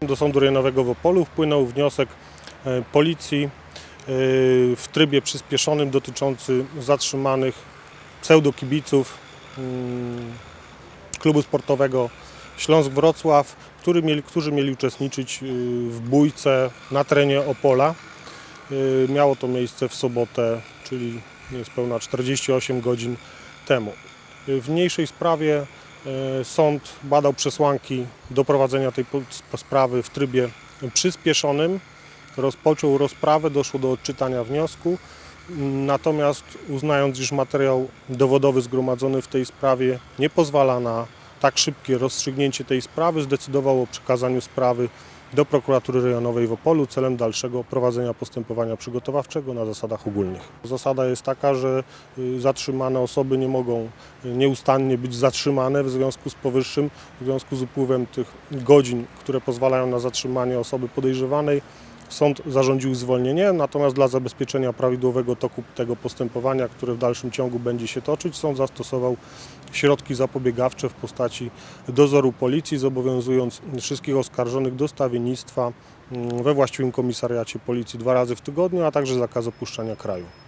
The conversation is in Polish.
Do Sądu Rejonowego w Opolu wpłynął wniosek e, policji e, w trybie przyspieszonym dotyczący zatrzymanych pseudokibiców mm, klubu sportowego Śląsk Wrocław, który mieli, którzy mieli uczestniczyć y, w bójce na terenie Opola. Miało to miejsce w sobotę, czyli niespełna 48 godzin temu. W niniejszej sprawie sąd badał przesłanki do prowadzenia tej sprawy w trybie przyspieszonym. Rozpoczął rozprawę, doszło do odczytania wniosku. Natomiast uznając, iż materiał dowodowy zgromadzony w tej sprawie nie pozwala na tak szybkie rozstrzygnięcie tej sprawy, zdecydował o przekazaniu sprawy do prokuratury rejonowej w Opolu celem dalszego prowadzenia postępowania przygotowawczego na zasadach ogólnych. Zasada jest taka, że y, zatrzymane osoby nie mogą y, nieustannie być zatrzymane w związku z powyższym, w związku z upływem tych godzin, które pozwalają na zatrzymanie osoby podejrzewanej, Sąd zarządził zwolnienie, natomiast dla zabezpieczenia prawidłowego toku tego postępowania, które w dalszym ciągu będzie się toczyć, sąd zastosował środki zapobiegawcze w postaci dozoru policji, zobowiązując wszystkich oskarżonych do stawiennictwa mm, we właściwym komisariacie policji dwa razy w tygodniu, a także zakaz opuszczania kraju.